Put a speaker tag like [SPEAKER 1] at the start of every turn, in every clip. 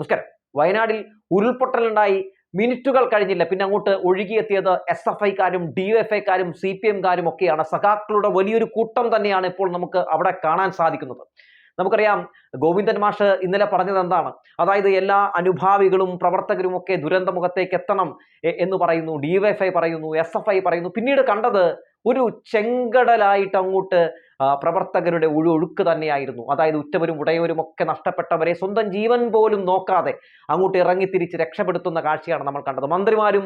[SPEAKER 1] നമസ്കാരം. വയനാടിൽ ഉരുൾപൊട്ടലുണ്ടായി. മിനിറ്റുകൾ കഴിഞ്ഞില്ല. പിന്നെ അങ്ങോട്ട് ഒഴുകിയെത്തിയത് എസ് എഫ് ഐക്കാരും ഡി എഫ് ഐക്കാരും സി പി എംകാരും ഒക്കെയാണ്. സഖാക്കളുടെ വലിയൊരു കൂട്ടം തന്നെയാണ് ഇപ്പോൾ നമുക്ക് അവിടെ കാണാൻ സാധിക്കുന്നത്. നമുക്കറിയാം ഗോവിന്ദൻ മാഷ് ഇന്നലെ പറഞ്ഞത് എന്താണ്? അതായത് എല്ലാ അനുഭാവികളും പ്രവർത്തകരും ഒക്കെ ദുരന്തമുഖത്തേക്ക് എത്തണം എന്ന് പറയുന്നു. ഡിവൈഎഫ്ഐ പറയുന്നു എസ് എഫ് ഐ പറയുന്നു. പിന്നീട് കണ്ടത് ഒരു ചെങ്കടലായിട്ട് അങ്ങോട്ട് പ്രവർത്തകരുടെ ഒഴുക്ക് തന്നെയായിരുന്നു. അതായത് ഉറ്റവരും ഉടയവരും ഒക്കെ നഷ്ടപ്പെട്ടവരെ സ്വന്തം ജീവൻ പോലും നോക്കാതെ അങ്ങോട്ട് ഇറങ്ങിത്തിരിച്ച് രക്ഷപ്പെടുത്തുന്ന കാഴ്ചയാണ് നമ്മൾ കണ്ടത്. മന്ത്രിമാരും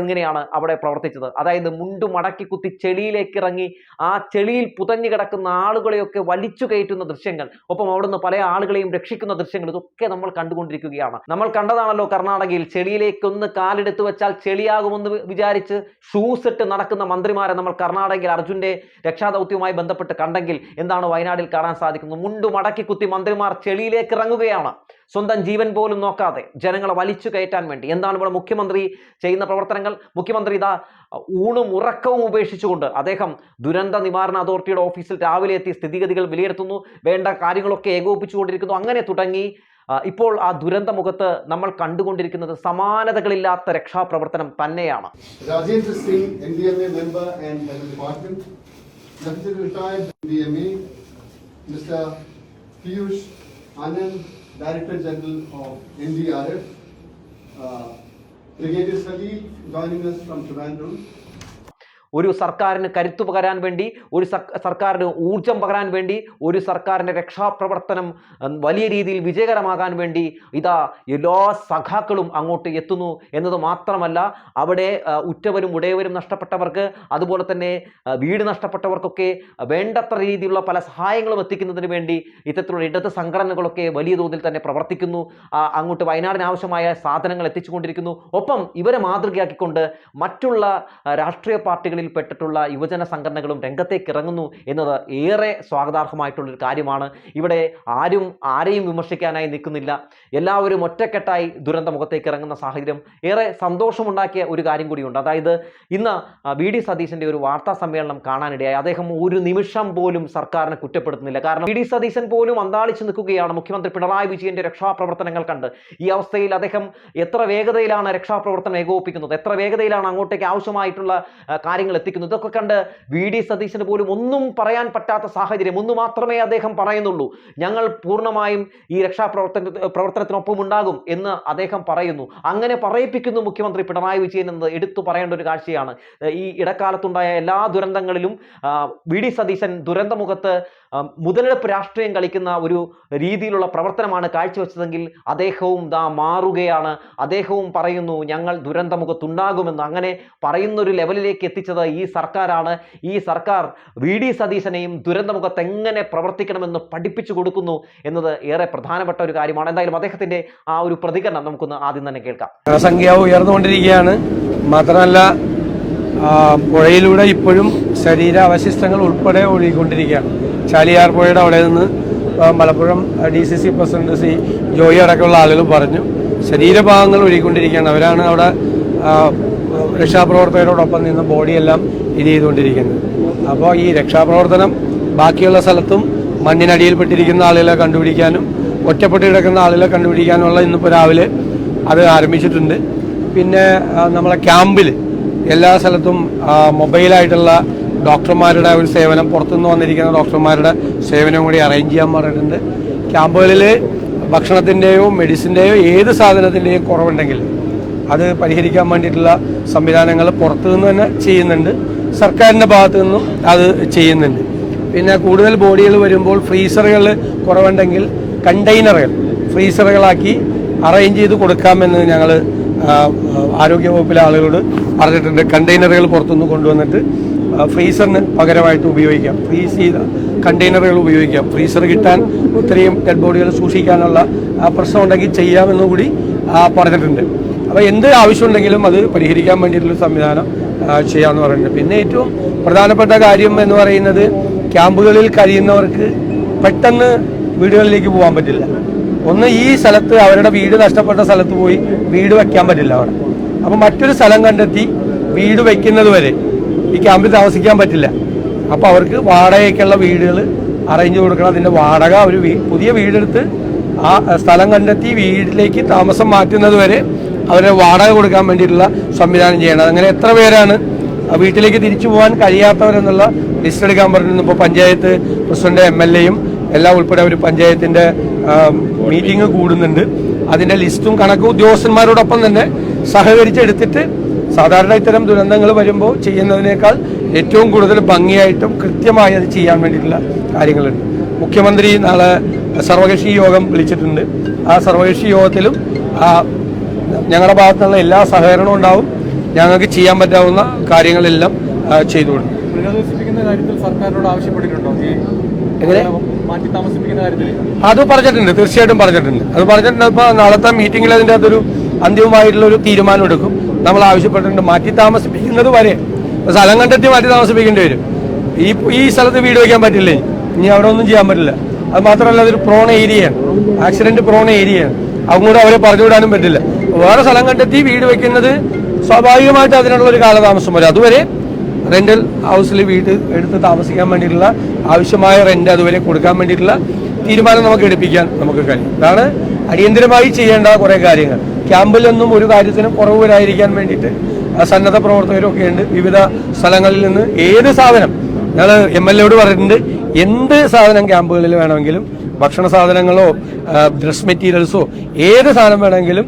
[SPEAKER 1] എങ്ങനെയാണ് അവിടെ പ്രവർത്തിച്ചത്? അതായത് മുണ്ടു മടക്കി കുത്തി ചെളിയിലേക്ക് ഇറങ്ങി ആ ചെളിയിൽ പുതഞ്ഞു കിടക്കുന്ന ആളുകളെയൊക്കെ വലിച്ചു കയറ്റുന്ന ദൃശ്യങ്ങൾ ഒപ്പം അവിടുന്ന് പല ആളുകളെയും രക്ഷിക്കുന്ന ദൃശ്യങ്ങൾ ഇതൊക്കെ നമ്മൾ കണ്ടുകൊണ്ടിരിക്കുകയാണ്. നമ്മൾ കണ്ടതാണല്ലോ കർണാടകയിൽ ചെളിയിലേക്ക് ഒന്ന് കാലെടുത്ത് വെച്ചാൽ ചെളിയാകുമെന്ന് വിചാരിച്ച് ഷൂസ് ഇട്ട് നടക്കുന്ന മന്ത്രിമാരെ നമ്മൾ കർണാടകയിൽ അർജുന്റെ രക്ഷാദൗത്യവുമായി ബന്ധപ്പെട്ട് കണ്ടെങ്കിൽ എന്താണ് വയനാടിൽ കാണാൻ സാധിക്കുന്നത്? മുണ്ടു മടക്കി കുത്തി മന്ത്രിമാർ ചെളിയിലേക്ക് ഇറങ്ങുകയാണ്. സ്വന്തം ജീവൻ പോലും നോക്കാതെ ജനങ്ങളെ വലിച്ചു കയറ്റാൻ വേണ്ടി. എന്താണ് ഇവിടെ മുഖ്യമന്ത്രി ചെയ്യുന്ന പ്രവർത്തനങ്ങൾ? മുഖ്യമന്ത്രി ഇതാ ഊണും ഉറക്കവും ഉപേക്ഷിച്ചുകൊണ്ട് അദ്ദേഹം ദുരന്ത നിവാരണ അതോറിറ്റിയുടെ ഓഫീസിൽ രാവിലെ എത്തി സ്ഥിതിഗതികൾ വിലയിരുത്തുന്നു. വേണ്ട കാര്യങ്ങളൊക്കെ ഏകോപിപ്പിച്ചുകൊണ്ടിരിക്കുന്നു. അങ്ങനെ തുടങ്ങി ഇപ്പോൾ ആ ദുരന്ത മുഖത്ത് നമ്മൾ കണ്ടുകൊണ്ടിരിക്കുന്നത് സമാനതകളില്ലാത്ത രക്ഷാപ്രവർത്തനം തന്നെയാണ്.
[SPEAKER 2] Rajendra Singh N D M A member and department. Lieutenant retired NDMA. Mr. Piyush Anand, Director General of NDRF. Uh, Brigadier Salil joining us from Trivandrum.
[SPEAKER 1] ഒരു സർക്കാരിന് കരുത്തു പകരാൻ വേണ്ടി ഒരു സർ- സർക്കാരിന് ഊർജം പകരാൻ വേണ്ടി ഒരു സർക്കാരിന്റെ രക്ഷാപ്രവർത്തനം വലിയ രീതിയിൽ വിജയകരമാകാൻ വേണ്ടി ഇതാ എല്ലാ സഖാക്കളും അങ്ങോട്ട് എത്തുന്നു എന്നത് മാത്രമല്ല അവിടെ ഉറ്റവരും ഉടയവരും നഷ്ടപ്പെട്ടവർക്ക് അതുപോലെ തന്നെ വീട് നഷ്ടപ്പെട്ടവർക്കൊക്കെ വേണ്ടത്ര രീതിയിലുള്ള പല സഹായങ്ങളും എത്തിക്കുന്നതിന് വേണ്ടി ഇത്തരത്തിലുള്ള ഇടത് സംഘടനകളൊക്കെ വലിയ തോതിൽ തന്നെ പ്രവർത്തിക്കുന്നു. അങ്ങോട്ട് വയനാടിന് ആവശ്യമായ സാധനങ്ങൾ എത്തിച്ചുകൊണ്ടിരിക്കുന്നു. ഒപ്പം ഇവരെ മാതൃകയാക്കിക്കൊണ്ട് മറ്റുള്ള രാഷ്ട്രീയ പാർട്ടികളിൽ പെട്ടിട്ടുള്ള യുവജന സംഘടനകളും രംഗത്തേക്ക് ഇറങ്ങുന്നു എന്നത് ഏറെ സ്വാഗതാർഹമായിട്ടുള്ളൊരു കാര്യമാണ്. ഇവിടെ ആരും ആരെയും വിമർശിക്കാനായി നിൽക്കുന്നില്ല. എല്ലാവരും ഒറ്റക്കെട്ടായി ദുരന്ത മുഖത്തേക്ക് ഇറങ്ങുന്ന സാഹചര്യം ഏറെ സന്തോഷമുണ്ടാക്കിയ ഒരു കാര്യം കൂടിയുണ്ട്. അതായത് ഇന്ന് വി. ഡി. സതീശന്റെ ഒരു വാർത്താ സമ്മേളനം കാണാനിടയായി. അദ്ദേഹം ഒരു നിമിഷം പോലും സർക്കാരിനെ കുറ്റപ്പെടുത്തുന്നില്ല. കാരണം വി. ഡി. സതീശൻ പോലും അന്താളിച്ചു നിൽക്കുകയാണ് മുഖ്യമന്ത്രി പിണറായി വിജയന്റെ രക്ഷാപ്രവർത്തനങ്ങൾ കണ്ട്. ഈ അവസ്ഥയിൽ അദ്ദേഹം എത്ര വേഗതയിലാണ് രക്ഷാപ്രവർത്തനം ഏകോപിപ്പിക്കുന്നത്? എത്ര വേഗതയിലാണ് അങ്ങോട്ടേക്ക് ആവശ്യമായിട്ടുള്ള ആ, കാര്യങ്ങൾ എത്തിക്കുന്നത് ഇതൊക്കെ കണ്ട് വി ഡി സതീശന് പോലും ഒന്നും പറയാൻ പറ്റാത്ത സാഹചര്യം. ഒന്ന് മാത്രമേ അദ്ദേഹം പറയുന്നുള്ളൂ. ഞങ്ങൾ പൂർണമായും ഈ രക്ഷാപ്രവർത്തന പ്രവർത്തനത്തിനൊപ്പം ഉണ്ടാകും എന്ന് അദ്ദേഹം പറയുന്നു. അങ്ങനെ പറയിപ്പിക്കുന്നു മുഖ്യമന്ത്രി പിണറായി വിജയൻ എന്നത് എടുത്തു പറയേണ്ട ഒരു കാഴ്ചയാണ്. ഈ ഇടക്കാലത്തുണ്ടായ എല്ലാ ദുരന്തങ്ങളിലും വി ഡി സതീശൻ ദുരന്തമുഖത്ത് മുതലെടുപ്പ് രാഷ്ട്രീയം കളിക്കുന്ന ഒരു രീതിയിലുള്ള പ്രവർത്തനമാണ് കാഴ്ചവെച്ചതെങ്കിൽ അദ്ദേഹവും ദാ മാറുകയാണ്. അദ്ദേഹവും പറയുന്നു ഞങ്ങൾ ദുരന്തമുഖത്തുണ്ടാകുമെന്ന്. അങ്ങനെ പറയുന്ന ഒരു ലെവലിലേക്ക് എത്തിച്ചത് ഈ സർക്കാരാണ്. ഈ സർക്കാർ വി ഡി സതീശനെയും ദുരന്തമുഖത്ത് എങ്ങനെ പ്രവർത്തിക്കണമെന്ന് പഠിപ്പിച്ചു കൊടുക്കുന്നു എന്നത് ഏറെ പ്രധാനപ്പെട്ട ഒരു കാര്യമാണ്. എന്തായാലും അദ്ദേഹത്തിന്റെ ആ ഒരു പ്രതികരണം നമുക്കൊന്ന് ആദ്യം തന്നെ കേൾക്കാം.
[SPEAKER 3] ജനസംഖ്യ ഉയർന്നുകൊണ്ടിരിക്കുകയാണ്. മാത്രമല്ല പുഴയിലൂടെ ഇപ്പോഴും ശരീര അവശിഷ്ടങ്ങൾ ഉൾപ്പെടെ ഒഴുകിക്കൊണ്ടിരിക്കുകയാണ്. ചാലിയാർ പുഴയുടെ അവിടെ നിന്ന് Malappuram D C C president C Joy അടക്കമുള്ള ആളുകൾ പറഞ്ഞു ശരീരഭാഗങ്ങൾ ഒഴുകിക്കൊണ്ടിരിക്കുകയാണ്. അവരാണ് അവിടെ രക്ഷാപ്രവർത്തകരോടൊപ്പം നിന്ന് ബോഡിയെല്ലാം ഇത് ചെയ്തുകൊണ്ടിരിക്കുന്നത് അപ്പോൾ ഈ രക്ഷാപ്രവർത്തനം ബാക്കിയുള്ള സ്ഥലത്തും മണ്ണിനടിയിൽപ്പെട്ടിരിക്കുന്ന ആളുകളെ കണ്ടുപിടിക്കാനും ഒറ്റപ്പെട്ട് കിടക്കുന്ന ആളുകളെ കണ്ടുപിടിക്കാനുള്ള ഇന്നിപ്പോൾ രാവിലെ അത് ആരംഭിച്ചിട്ടുണ്ട്. പിന്നെ നമ്മളെ ക്യാമ്പിൽ എല്ലാ സ്ഥലത്തും മൊബൈലായിട്ടുള്ള ഡോക്ടർമാരുടെ ഒരു സേവനം പുറത്തുനിന്ന് വന്നിരിക്കുന്ന ഡോക്ടർമാരുടെ സേവനവും കൂടി അറേഞ്ച് ചെയ്യാൻ പറഞ്ഞിട്ടുണ്ട്. ക്യാമ്പുകളിൽ ഭക്ഷണത്തിന്റെയോ മെഡിസിന്റെയോ ഏത് സാധനത്തിന്റെയും കുറവുണ്ടെങ്കിൽ അത് പരിഹരിക്കാൻ വേണ്ടിയിട്ടുള്ള സംവിധാനങ്ങൾ പുറത്തുനിന്ന് തന്നെ ചെയ്യുന്നുണ്ട്. സർക്കാരിന്റെ ഭാഗത്തു നിന്നും അത് ചെയ്യുന്നുണ്ട്. പിന്നെ കൂടുതൽ ബോഡികൾ വരുമ്പോൾ ഫ്രീസറുകൾ കുറവുണ്ടെങ്കിൽ കണ്ടെയ്നറുകൾ ഫ്രീസറുകളാക്കി അറേഞ്ച് ചെയ്ത് കൊടുക്കാമെന്ന് ഞങ്ങൾ ആരോഗ്യവകുപ്പിലെ ആളുകളോട് പറഞ്ഞിട്ടുണ്ട്. കണ്ടെയ്നറുകൾ പുറത്തുനിന്ന് കൊണ്ടുവന്നിട്ട് ഫ്രീസറിന് പകരമായിട്ട് ഉപയോഗിക്കാം. ഫ്രീസ് ചെയ്ത കണ്ടെയ്നറുകൾ ഉപയോഗിക്കാം. ഫ്രീസർ കിട്ടാൻ ഇത്രയും ഡെഡ് ബോഡികൾ സൂക്ഷിക്കാനുള്ള പ്രശ്നം ഉണ്ടെങ്കിൽ ചെയ്യാമെന്ന് കൂടി പറഞ്ഞിട്ടുണ്ട്. അപ്പോൾ എന്ത് ആവശ്യമുണ്ടെങ്കിലും അത് പരിഹരിക്കാൻ വേണ്ടിയിട്ടുള്ള സംവിധാനം ചെയ്യാമെന്ന് പറയുന്നുണ്ട്. പിന്നെ ഏറ്റവും പ്രധാനപ്പെട്ട കാര്യം എന്ന് പറയുന്നത് ക്യാമ്പുകളിൽ കഴിയുന്നവർക്ക് പെട്ടെന്ന് വീടുകളിലേക്ക് പോകാൻ പറ്റില്ല. ഒന്ന് ഈ സ്ഥലത്ത് അവരുടെ വീട് നഷ്ടപ്പെട്ട സ്ഥലത്ത് പോയി വീട് വയ്ക്കാൻ പറ്റില്ല അവിടെ. അപ്പം മറ്റൊരു സ്ഥലം കണ്ടെത്തി വീട് വയ്ക്കുന്നത് വരെ ഈ ക്യാമ്പിൽ താമസിക്കാൻ പറ്റില്ല. അപ്പോൾ അവർക്ക് വാടകയ്ക്കുള്ള വീടുകൾ അറേഞ്ച് കൊടുക്കണം. അതിന്റെ വാടക ഒരു പുതിയ വീടെടുത്ത് ആ സ്ഥലം കണ്ടെത്തി വീട്ടിലേക്ക് താമസം മാറ്റുന്നത് വരെ അവരെ വാടക കൊടുക്കാൻ വേണ്ടിയിട്ടുള്ള സംവിധാനം ചെയ്യണം. അങ്ങനെ എത്ര പേരാണ് വീട്ടിലേക്ക് തിരിച്ചു പോകാൻ കഴിയാത്തവരെന്നുള്ള ലിസ്റ്റ് എടുക്കാൻ പറഞ്ഞിരുന്നു. ഇപ്പോൾ പഞ്ചായത്ത് പ്രസിഡന്റ് എം എൽ എയും എല്ലാം ഉൾപ്പെടെ ഒരു പഞ്ചായത്തിന്റെ മീറ്റിംഗ് കൂടുന്നുണ്ട്. അതിന്റെ ലിസ്റ്റും കണക്ക് ഉദ്യോഗസ്ഥന്മാരോടൊപ്പം തന്നെ സഹകരിച്ചെടുത്തിട്ട് സാധാരണ ഇത്തരം ദുരന്തങ്ങൾ വരുമ്പോൾ ചെയ്യുന്നതിനേക്കാൾ ഏറ്റവും കൂടുതൽ ഭംഗിയായിട്ടും കൃത്യമായി അത് ചെയ്യാൻ വേണ്ടിയിട്ടുള്ള കാര്യങ്ങളുണ്ട്. മുഖ്യമന്ത്രി നാളെ സർവകക്ഷി യോഗം വിളിച്ചിട്ടുണ്ട്. ആ സർവകക്ഷി യോഗത്തിലും ആ ഞങ്ങളുടെ ഭാഗത്തുനിന്നുള്ള എല്ലാ സഹകരണവും ഉണ്ടാവും. ഞങ്ങൾക്ക് ചെയ്യാൻ പറ്റാവുന്ന കാര്യങ്ങളെല്ലാം ആ, ചെയ്തു കൊടുക്കും
[SPEAKER 4] പുനരധിവസിപ്പിക്കുന്ന കാര്യത്തിൽ സർക്കാരിനോട് ആവശ്യപ്പെട്ടിട്ടുണ്ടോ?
[SPEAKER 3] എങ്ങനെ?
[SPEAKER 4] മാറ്റി താമസിപ്പിക്കുന്ന കാര്യത്തിൽ?
[SPEAKER 3] അത് പറഞ്ഞിട്ടുണ്ട് തീർച്ചയായിട്ടും പറഞ്ഞിട്ടുണ്ട്. അത് പറഞ്ഞിട്ടുണ്ട് ഇപ്പൊ നാളത്തെ മീറ്റിംഗിൽ അതിന്റെ അതൊരു അന്തിമമായിട്ടുള്ള ഒരു തീരുമാനം എടുക്കും. നമ്മൾ ആവശ്യപ്പെട്ടിട്ടുണ്ട് മാറ്റി താമസിപ്പിക്കുന്നത് വരെ. സ്ഥലം കണ്ടെത്തി മാറ്റി താമസിപ്പിക്കേണ്ടി വരും. ഈ ഈ സ്ഥലത്ത് വീട് വയ്ക്കാൻ പറ്റില്ലേ? ഇനി. ഇനി അവിടെ ഒന്നും ചെയ്യാൻ പറ്റില്ല. അത് മാത്രമല്ല അതൊരു പ്രോൺ ഏരിയയാണ് ആക്സിഡന്റ് പ്രോൺ ഏരിയയാണ് അങ്ങോട്ട് അവരെ പറഞ്ഞു വിടാനും പറ്റില്ല. വേറെ സ്ഥലം കണ്ടെത്തി വീട് വെക്കുന്നത് സ്വാഭാവികമായിട്ട് അതിനുള്ള ഒരു കാലതാമസം വരും. അതുവരെ റെന്റൽ ഹൗസിൽ വീട് എടുത്ത് താമസിക്കാൻ വേണ്ടിയിട്ടുള്ള ആവശ്യമായ റെന്റ് അതുവരെ കൊടുക്കാൻ വേണ്ടിയിട്ടുള്ള തീരുമാനം നമുക്ക് എടുപ്പിക്കാൻ നമുക്ക് കഴിയും. അതാണ് അടിയന്തരമായി ചെയ്യേണ്ട കുറേ കാര്യങ്ങൾ. ക്യാമ്പിലൊന്നും ഒരു കാര്യത്തിനും കുറവ് വരാതിരിക്കാൻ വേണ്ടിയിട്ട് സന്നദ്ധ പ്രവർത്തകരൊക്കെ ഉണ്ട്. വിവിധ സ്ഥലങ്ങളിൽ നിന്ന് ഏത് സാധനം ഞങ്ങൾ എം എൽ എയോട് പറഞ്ഞിട്ടുണ്ട് എന്ത് സാധനം ക്യാമ്പുകളിൽ വേണമെങ്കിലും ഭക്ഷണ സാധനങ്ങളോ ഡ്രസ് മെറ്റീരിയൽസോ ഏത് സാധനം വേണമെങ്കിലും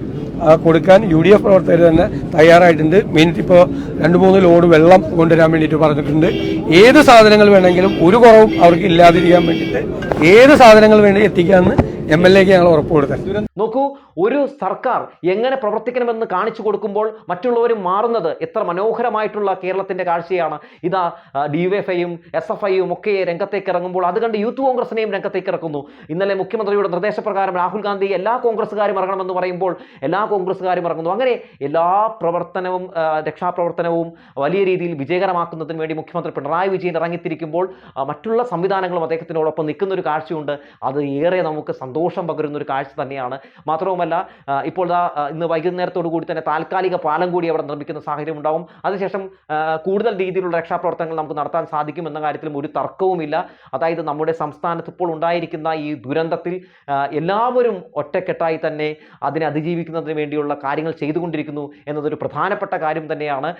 [SPEAKER 3] കൊടുക്കാൻ യു ഡി എഫ് പ്രവർത്തകർ തന്നെ തയ്യാറായിട്ടുണ്ട്. മീൻസ് ഇപ്പോൾ രണ്ട് മൂന്ന് ലോഡ് വെള്ളം കൊണ്ടുവരാൻ വേണ്ടിയിട്ട് പറഞ്ഞിട്ടുണ്ട്. ഏത് സാധനങ്ങൾ വേണമെങ്കിലും ഒരു കുറവും അവർക്ക് ഇല്ലാതിരിക്കാൻ വേണ്ടിയിട്ട് ഏത് സാധനങ്ങൾ വേണ്ടി എത്തിക്കാമെന്ന് എം എൽ എക്ക് ഞങ്ങൾ ഉറപ്പ് കൊടുത്തത്
[SPEAKER 1] നോക്കൂ ഒരു സർക്കാർ എങ്ങനെ പ്രവർത്തിക്കണമെന്ന് കാണിച്ചു കൊടുക്കുമ്പോൾ മറ്റുള്ളവർ മാറുന്നത് എത്ര മനോഹരമായിട്ടുള്ള കേരളത്തിന്റെ കാഴ്ചയാണ്. ഇതാ ഡിവൈഎഫ്ഐയും എസ് എഫ് ഐയും ഒക്കെ രംഗത്തേക്ക് ഇറങ്ങുമ്പോൾ അത് കണ്ട് യൂത്ത് കോൺഗ്രസിനെയും രംഗത്തേക്ക് ഇറക്കുന്നു. ഇന്നലെ മുഖ്യമന്ത്രിയുടെ നിർദ്ദേശപ്രകാരം രാഹുൽ ഗാന്ധി എല്ലാ കോൺഗ്രസ്സുകാരും ഇറങ്ങണമെന്ന് പറയുമ്പോൾ എല്ലാ കോൺഗ്രസ്സുകാരും ഇറങ്ങുന്നു. അങ്ങനെ എല്ലാ പ്രവർത്തനവും രക്ഷാപ്രവർത്തനവും വലിയ രീതിയിൽ വിജയകരമാക്കുന്നതിന് വേണ്ടി മുഖ്യമന്ത്രി പിണറായി വിജയൻ ഇറങ്ങിത്തിരിക്കുമ്പോൾ മറ്റുള്ള സംവിധാനങ്ങളും അദ്ദേഹത്തിനോടൊപ്പം നിൽക്കുന്ന ഒരു കാഴ്ചയുണ്ട്. അത് ഏറെ നമുക്ക് സന്തോഷം പകരുന്ന ഒരു കാഴ്ച തന്നെയാണ്. മാത്രവുമല്ല ഇപ്പോൾ ഇന്ന് വൈകുന്നേരത്തോടു കൂടി തന്നെ താൽക്കാലിക പാലം കൂടി അവിടെ നിർമ്മിക്കുന്ന സാഹചര്യം ഉണ്ടാവും. അതിനുശേഷം കൂടുതൽ രീതിയിലുള്ള രക്ഷാപ്രവർത്തനങ്ങൾ നമുക്ക് നടത്താൻ സാധിക്കും എന്ന കാര്യത്തിലും ഒരു തർക്കവുമില്ല. അതായത് നമ്മുടെ സംസ്ഥാനത്ത് ഇപ്പോൾ ഉണ്ടായിരിക്കുന്ന ഈ ദുരന്തത്തിൽ എല്ലാവരും ഒറ്റക്കെട്ടായി തന്നെ അതിനെ അതിജീവിക്കുന്നതിന് വേണ്ടിയുള്ള കാര്യങ്ങൾ ചെയ്തുകൊണ്ടിരിക്കുന്നു എന്നതൊരു പ്രധാനപ്പെട്ട കാര്യം തന്നെയാണ്.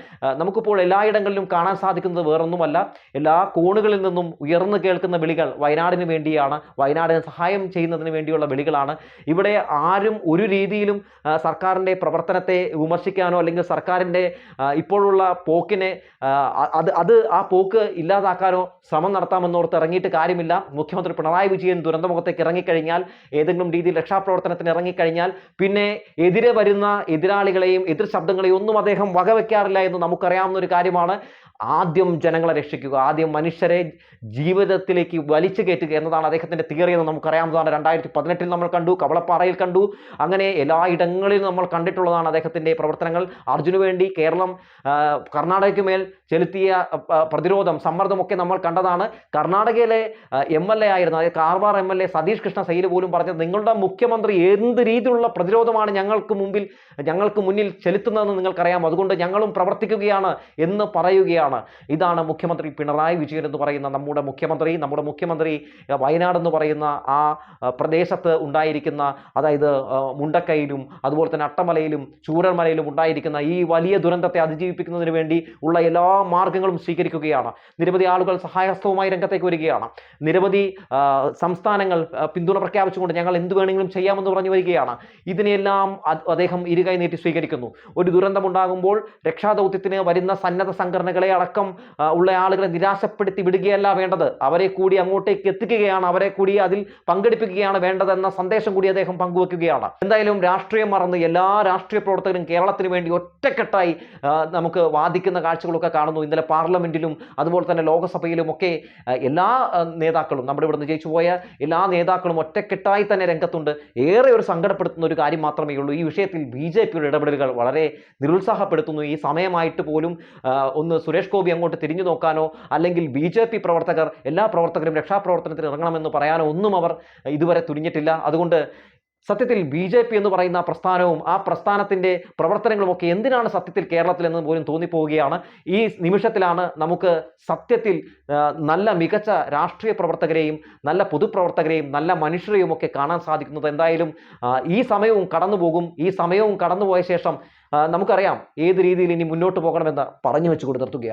[SPEAKER 1] നമുക്കിപ്പോൾ എല്ലായിടങ്ങളിലും കാണാൻ സാധിക്കുന്നത് വേറൊന്നുമല്ല. എല്ലാ കോണുകളിൽ നിന്നും ഉയർന്നു കേൾക്കുന്ന വിളികൾ വയനാടിന് വേണ്ടിയാണ്. വയനാടിന് സഹായം ചെയ്യുന്നതിന് വേണ്ടിയുള്ള വിളികളാണ്. ഇവിടെ ആരും ഒരു രീതിയിലും സർക്കാരിന്റെ പ്രവർത്തനത്തെ വിമർശിക്കാനോ അല്ലെങ്കിൽ സർക്കാരിന്റെ ഇപ്പോഴുള്ള പോക്കിനെ അത് അത് ആ പോക്ക് ഇല്ലാതാക്കാനോ ശ്രമം നടത്താമെന്നോർത്ത് ഇറങ്ങിയിട്ട് കാര്യമില്ല. മുഖ്യമന്ത്രി പിണറായി വിജയൻ ദുരന്തമുഖത്തേക്ക് ഇറങ്ങിക്കഴിഞ്ഞാൽ ഏതെങ്കിലും രീതിയിൽ രക്ഷാപ്രവർത്തനത്തിന് ഇറങ്ങിക്കഴിഞ്ഞാൽ പിന്നെ എതിരെ വരുന്ന എതിരാളികളെയും എതിർ ശബ്ദങ്ങളെയും ഒന്നും അദ്ദേഹം വകവെക്കാറില്ല എന്ന് നമുക്കറിയാവുന്ന ഒരു കാര്യമാണ്. ആദ്യം ജനങ്ങളെ രക്ഷിക്കുക ആദ്യം മനുഷ്യരെ ജീവിതത്തിലേക്ക് വലിച്ചു കയറ്റുക എന്നതാണ് അദ്ദേഹത്തിന്റെ തിയറി എന്ന് നമുക്കറിയാവുന്നതാണ്. രണ്ടായിരത്തി പതിനെട്ടിൽ നമ്മൾ കണ്ടു കവളപ്പാറയിൽ കണ്ടു. അങ്ങനെ എല്ലായിടങ്ങളിലും നമ്മൾ കണ്ടിട്ടുള്ളതാണ് അദ്ദേഹത്തിന്റെ പ്രവർത്തനങ്ങൾ. അർജുനു വേണ്ടി കേരളം കർണാടകയ്ക്ക് മേൽ ചെലുത്തിയ പ്രതിരോധം സമ്മർദ്ദമൊക്കെ നമ്മൾ കണ്ടതാണ്. കർണാടകയിലെ എം എൽ എ ആയിരുന്ന. അതായത് Karwar M L A Satish Krishna Sail പോലും പറഞ്ഞത് നിങ്ങളുടെ മുഖ്യമന്ത്രി എന്ത് രീതിയിലുള്ള പ്രതിരോധമാണ് ഞങ്ങൾക്ക് മുമ്പിൽ ഞങ്ങൾക്ക് മുന്നിൽ ചെലുത്തുന്നതെന്ന് നിങ്ങൾക്കറിയാം അതുകൊണ്ട് ഞങ്ങളും പ്രവർത്തിക്കുകയാണ് എന്ന് പറയുകയാണ്. ഇതാണ് മുഖ്യമന്ത്രി പിണറായി വിജയൻ എന്ന് പറയുന്ന നമ്മുടെ മുഖ്യമന്ത്രി. നമ്മുടെ മുഖ്യമന്ത്രി വയനാട് എന്ന് പറയുന്ന ആ ആ, പ്രദേശത്ത് ഉണ്ടായിരിക്കുന്ന അതായത് മുണ്ടക്കൈയിലും അതുപോലെ തന്നെ അട്ടമലയിലും ചൂരൽമലയിലും ഉണ്ടായിരിക്കുന്ന ഈ വലിയ ദുരന്തത്തെ അതിജീവിപ്പിക്കുന്നതിന് വേണ്ടി ഉള്ള എല്ലാ മാർഗങ്ങളും സ്വീകരിക്കുകയാണ്. നിരവധി ആളുകൾ സഹായഹസ്തവുമായി രംഗത്തേക്ക് വരികയാണ്. നിരവധി സംസ്ഥാനങ്ങൾ പിന്തുണ പ്രഖ്യാപിച്ചുകൊണ്ട് ഞങ്ങൾ എന്ത് വേണമെങ്കിലും ചെയ്യാമെന്ന് പറഞ്ഞു വരികയാണ്. ഇതിനെല്ലാം അദ്ദേഹം ഇരുകൈ നീട്ടി സ്വീകരിക്കുന്നു. ഒരു ദുരന്തമുണ്ടാകുമ്പോൾ രക്ഷാദൗത്യത്തിന് വരുന്ന സന്നദ്ധ സംഘടനകളെ അടക്കം ഉള്ള ആളുകളെ നിരാശപ്പെടുത്തി വിടുകയല്ല വേണ്ടത്. അവരെ കൂടി അങ്ങോട്ടേക്ക് എത്തിക്കുകയാണ്. അവരെ കൂടി അതിൽ പങ്കെടുപ്പിക്കുകയാണ് വേണ്ടതെന്ന സന്ദേശം കൂടി അദ്ദേഹം പങ്കുവെക്കുകയാണ്. എന്തായാലും രാഷ്ട്രീയം മറന്ന് എല്ലാ രാഷ്ട്രീയ പ്രവർത്തകരും കേരളത്തിന് വേണ്ടി ഒറ്റക്കെട്ടായി നമുക്ക് വാദിക്കുന്ന കാഴ്ചകളൊക്കെ കാണുന്നു. ഇന്നലെ പാർലമെന്റിലും അതുപോലെ തന്നെ ലോകസഭയിലും ഒക്കെ എല്ലാ നേതാക്കളും നമ്മുടെ ഇവിടുന്ന് ജയിച്ചു പോയ എല്ലാ നേതാക്കളും ഒറ്റക്കെട്ടായി തന്നെ രംഗത്തുണ്ട്. ഏറെ ഒരു സങ്കടപ്പെടുത്തുന്ന ഒരു കാര്യം മാത്രമേ ഉള്ളൂ. ഈ വിഷയത്തിൽ ബി ജെ പിയുടെ ഇടപെടലുകൾ വളരെ നിരുത്സാഹപ്പെടുത്തുന്നു. ഈ സമയമായിട്ട് പോലും ഒന്ന് സുരേഷ് ഗോപി അങ്ങോട്ട് തിരിഞ്ഞു നോക്കാനോ അല്ലെങ്കിൽ ബി പ്രവർത്തകർ എല്ലാ പ്രവർത്തകരും രക്ഷാപ്രവർത്തനത്തിന് ഇറങ്ങണമെന്ന് പറയാനോ ഒന്നും അവർ ഇതുവരെ തുനിഞ്ഞിട്ടില്ല അതുകൊണ്ട് സത്യത്തിൽ ബി ജെ പി എന്ന് പറയുന്ന പ്രസ്ഥാനവും ആ പ്രസ്ഥാനത്തിന്റെ പ്രവർത്തനങ്ങളും ഒക്കെ എന്തിനാണ് സത്യത്തിൽ കേരളത്തിൽ എന്ന് പോലും തോന്നിപ്പോവുകയാണ്. ഈ നിമിഷത്തിലാണ് നമുക്ക് സത്യത്തിൽ നല്ല മികച്ച രാഷ്ട്രീയ പ്രവർത്തകരെയും നല്ല പൊതുപ്രവർത്തകരെയും നല്ല മനുഷ്യരെയും ഒക്കെ കാണാൻ സാധിക്കുന്നത് എന്തായാലും ഈ സമയവും കടന്നുപോകും ഈ സമയവും കടന്നുപോയ ശേഷം നമുക്കറിയാം ഏത് രീതിയിൽ ഇനി മുന്നോട്ട് പോകണമെന്ന് പറഞ്ഞു വെച്ചു കൊടുത്തിർത്തുകയാണ്